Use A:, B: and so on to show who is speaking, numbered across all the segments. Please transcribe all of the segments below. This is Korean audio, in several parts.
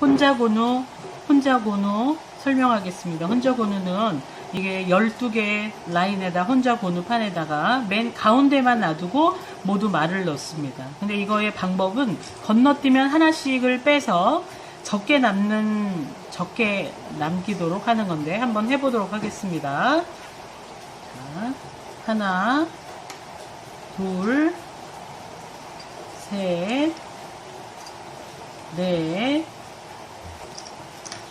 A: 혼자 고누, 혼자 고누 설명하겠습니다. 혼자 고누는 이게 12개 라인에다 혼자 고누 판에다가 맨 가운데만 놔두고 모두 말을 넣습니다. 근데 이거의 방법은 건너뛰면 하나씩을 빼서 적게 남는, 적게 남기도록 하는 건데 한번 해보도록 하겠습니다. 자, 하나, 둘, 셋, 넷,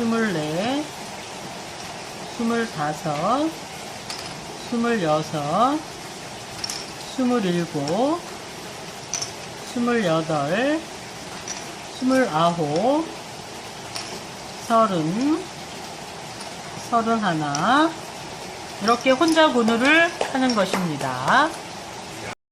A: 스물넷, 스물다섯, 스물여섯, 스물일곱, 스물여덟, 스물아홉, 서른, 서른하나, 이렇게 혼자 고누를 하는 것입니다.